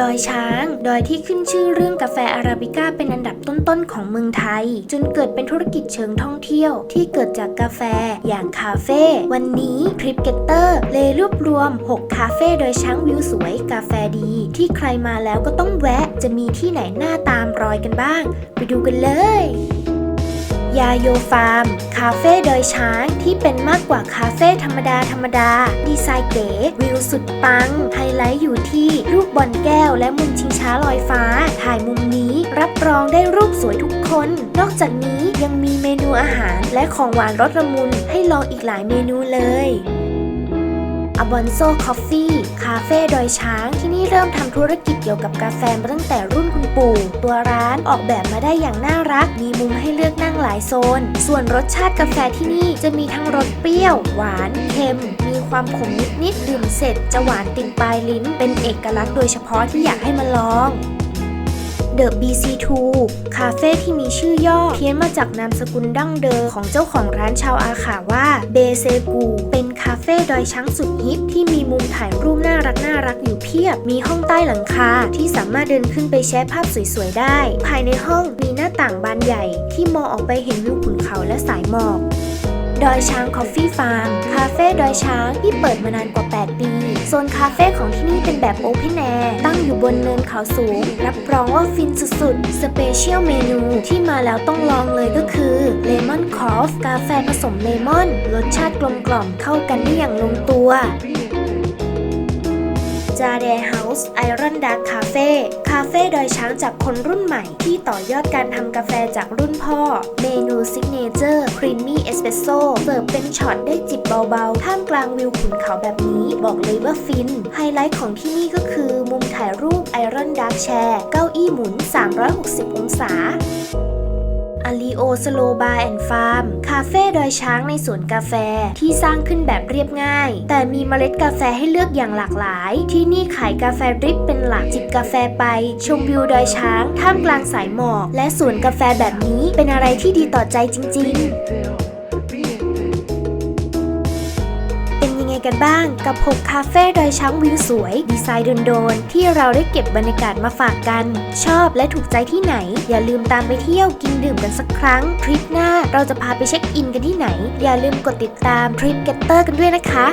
ดอยช้าง ดอยที่ขึ้นชื่อเรื่องกาแฟอาราบิก้าเป็นอันดับต้นๆของเมืองไทย จนเกิดเป็นธุรกิจเชิงท่องเที่ยว ที่เกิดจากกาแฟอย่างคาเฟ่วันนี้ทริปเกตเตอร์เลยรวบรวม 6 คาเฟ่ดอยช้างวิวสวย กาแฟดี ที่ใครมาแล้วก็ต้องแวะจะมีที่ไหนหน้าตามรอยกันบ้าง ไปดูกันเลย ยาโยฟาร์ม คาเฟ่ดยช้างที่เป็นมากกว่าคาเฟ่ธรรมดาธรรมดา ดีไซน์เก๋วิวสุดปัง ไฮไลท์อยู่ที่รูปบอลแก้วและมุมชิงช้าลอยฟ้า ถ่ายมุมนี้รับรองได้รูปสวยทุกคน นอกจากนี้ยังมีเมนูอาหารและของหวานรสละมุนให้ลองอีกหลายเมนูเลย อบอนโซคอฟฟี่คาเฟ่ดอยช้าง ที่นี่เริ่มทำธุรกิจเกี่ยวกับกาแฟมาตั้งแต่รุ่นคุณปู่ ตัวร้านออกแบบมาได้อย่างน่ารัก มีมุมให้เลือกนั่งหลายโซน ส่วนรสชาติกาแฟที่นี่จะมีทั้งรสเปรี้ยว หวาน เค็ม มีความขมนิดๆดื่มเสร็จจะหวานติดปลายลิ้น เป็นเอกลักษณ์โดยเฉพาะที่อยากให้มาลอง The BC2 คาเฟ่ที่มีชื่อย่อเพี้ยนมาจากนามสกุลดั้งเดิมของเจ้าของร้านชาวอาขาว่าเบเซกูเป็นคาเฟ่ดอยช้างสุดฮิตที่มีมุมถ่ายรูปน่ารักน่ารักอยู่เพียบ มีห้องใต้หลังคาที่สามารถเดินขึ้นไปแชะภาพสวยๆได้ ภายในห้องมีหน้าต่างบานใหญ่ที่มองออกไปเห็นวิวขุนเขาและสายหมอก ดอยช้างคอฟฟี่ฟาร์มคาเฟ่ดอยช้างที่เปิดมานานกว่า 8 ปี โซนคาเฟ่ของที่นี่เป็นแบบโอเพนแอร์ตั้งอยู่บนเนินเขาสูง รับรองว่าฟินสุดๆ สเปเชียลเมนูที่มาแล้วต้องลองเลยก็คือเลมอนคอฟกาแฟผสมเลมอน รสชาติกลมกล่อมเข้ากันได้อย่างลงตัว จาเดเฮาส์ไอรอนดาร์คาเฟ่คาเฟ่ดอยช้างจากคนรุ่นใหม่ที่ต่อยอดการทำกาแฟจากรุ่นพ่อ เมนูซิกเนเจอร์ครีมมี่เอสเปรสโซ่เสิร์ฟเป็นช็อตได้จิบเบาๆ ท่ามกลางวิวขุนเขาแบบนี้ บอกเลยว่าฟิน ไฮไลท์ของที่นี่ก็คือมุมถ่ายรูปไอรอนดาร์คแชร์เก้าอี้หมุน 360 องศา อลีโอสโลบาร์แอนด์ฟาร์ม คาเฟ่ดอยช้างในสวนกาแฟที่สร้างขึ้นแบบเรียบง่าย แต่มีเมล็ดกาแฟให้เลือกอย่างหลากหลาย ที่นี่ขายกาแฟดริปเป็นหลักจิบกาแฟไป ชมวิวดอยช้าง ท่ามกลางสายหมอก และสวนกาแฟแบบนี้เป็นอะไรที่ดีต่อใจจริง ๆ กันบ้าง กับ 6 คาเฟ่ดอยช้างวิวสวย ดีไซน์โดนๆที่เราได้เก็บบรรยากาศมาฝากกัน ชอบและถูกใจที่ไหน อย่าลืมตามไปเที่ยวกินดื่มกันสักครั้ง ทริปหน้าเราจะพาไปเช็คอินกันที่ไหน อย่าลืมกดติดตามทริปเก็ตเตอร์กันด้วยนะคะ